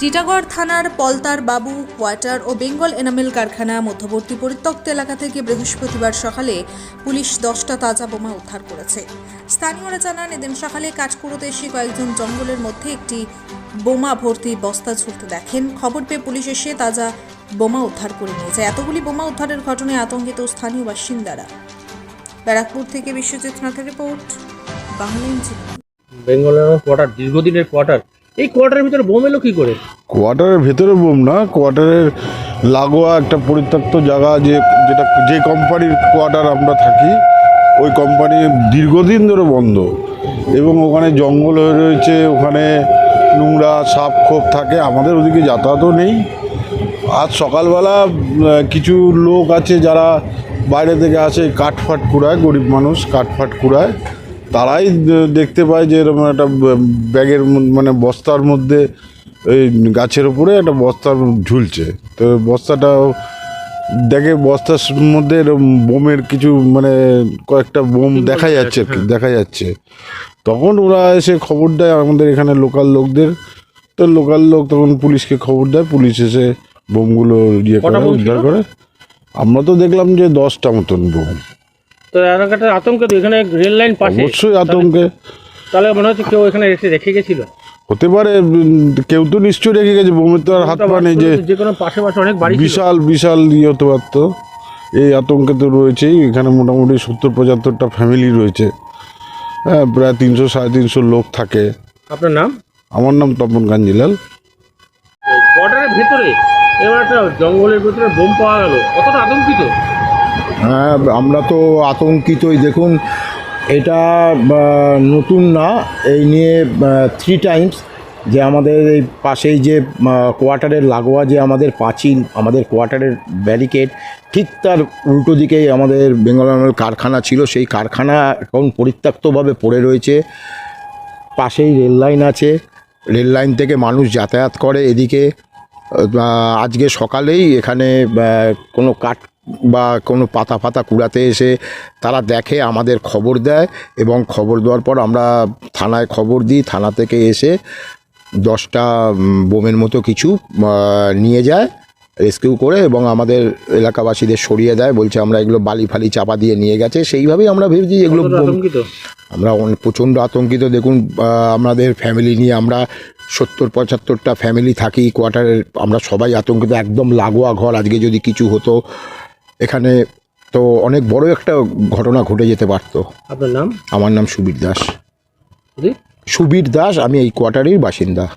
টিটাগড় থানার পলতার বাবু কোয়ার্টার ও বেঙ্গল এনামেল কারখানা মধ্যবর্তী পরিত্যক্ত এলাকা থেকে বৃহস্পতিবার সকালে পুলিশ দশটা তাজা বোমা উদ্ধার করেছে। স্থানীয়রা জানান, এদিন সকালে কাজ করতে এসে কয়েকজন জঙ্গলের মধ্যে একটি বোমা ভর্তি বস্তা ঝুলতে দেখেন। খবর পেয়ে পুলিশ এসে তাজা বোমা উদ্ধার করে নিয়ে যায়। এতগুলি বোমা উদ্ধারের ঘটনায় আতঙ্কিত স্থানীয় বাসিন্দারা। ব্যারাকপুর থেকে বিশ্বজিৎ নাথের রিপোর্ট, বাংলা বেঙ্গলের কোয়ার্টার, দীর্ঘদিনের কোয়ার্টার এই কোয়ার্টারের ভিতরে বোম এলো কি করে? কোয়ার্টারের ভেতরে বোম না, কোয়ার্টারের লাগোয়া একটা পরিত্যক্ত জায়গা যে, যেটা যে কোম্পানির কোয়ার্টার আমরা থাকি, ওই কোম্পানি দীর্ঘদিন ধরে বন্ধ। এবং ওখানে জঙ্গল হয়ে রয়েছে, ওখানে নোংরা সাপ খোপ থাকে, আমাদের ওদিকে যাতায়াতও নেই। আজ সকালবেলা কিছু লোক আছে যারা বাইরে থেকে আসে কাঠফাট কুড়ায় গরিব মানুষ কাঠফাট কুড়ায় তারাই দেখতে পায় যে এরকম একটা ব্যাগের মানে বস্তার মধ্যে এই গাছের উপরে একটা বস্তা ঝুলছে। তো বস্তাটা দেখে বস্তার মধ্যে বোমের কিছু মানে কয়েকটা বোম দেখা যাচ্ছে দেখা যাচ্ছে। তখন ওরা এসে খবর দেয় আমাদের এখানে লোকাল লোকদের। তো লোকাল লোক তখন পুলিশকে খবর দেয় পুলিশ এসে বোমগুলো ইয়ে করে উদ্ধার করে। আমরা তো দেখলাম যে দশটা মতন বোম। তো এলাকাটা আতঙ্ক তো এখানে রেল লাইন পাশে। অবশ্যই আতঙ্কে। তাহলে মনে হচ্ছে কেউ এখানে রেখে রেখে গেছিল। হতে পারে কেউ তো নিশ্চয়ই রেখে গেছে বোমের তো আর হাত পা নেই যে যে কোনো পাশে পাশে অনেক বাড়ি বিশাল বিশাল ইয়ে হতে পারতো। এই আতঙ্কে তো রয়েছেই এখানে মোটামুটি সত্তর পঁচাত্তরটা ফ্যামিলি রয়েছে। হ্যাঁ প্রায় তিনশো সাড়ে তিনশো লোক থাকে। আপনার নাম? আমার নাম তপন কাঞ্জিলাল কোয়ার্টারের ভেতরে এবার একটা জঙ্গলের ভেতরে বোম পাওয়া গেল। কতটা আতঙ্কিত? হ্যাঁ আমরা তো আতঙ্কিতই। দেখুন, এটা নতুন না, এই নিয়ে থ্রি টাইমস যে আমাদের এই পাশেই যে কোয়ার্টারের লাগোয়া যে আমাদের পাঁচিল, আমাদের কোয়ার্টারের ব্যারিকেড, ঠিক তার উল্টো দিকেই আমাদের বেঙ্গল কারখানা ছিল। সেই কারখানা এখন পরিত্যক্তভাবে পড়ে রয়েছে। পাশেই রেল লাইন আছে। রেল লাইন থেকে মানুষ যাতায়াত করে এদিকে। আজকে সকালেই এখানে কোনো কাঠ বা কোনো পাতা ফাতা কুড়াতে এসে তারা দেখে আমাদের খবর দেয় এবং খবর দেওয়ার পর আমরা থানায় খবর দিই। থানা থেকে এসে দশটা বোমের মতো কিছু নিয়ে যায় রেস্কিউ করে এবং আমাদের এলাকাবাসীদের সরিয়ে দেয়। বলছে আমরা এগুলো বালি ফালি চাপা দিয়ে নিয়ে গেছে। সেইভাবেই আমরা ভেবেছি এগুলো আমরা অনেক প্রচণ্ড আতঙ্কিত। দেখুন আমাদের ফ্যামিলি নিয়ে আমরা সত্তর পঁচাত্তরটা ফ্যামিলি থাকি কোয়ার্টারের আমরা সবাই আতঙ্কিত। একদম লাগোয়া ঘর। আজকে যদি কিছু হতো এখানে তো অনেক বড় একটা ঘটনা ঘটে যেতে পারত। আপনার নাম? আমার নাম সুবীর দাস। সুবীর? দাস আমি এই কোয়ার্টারের বাসিন্দা।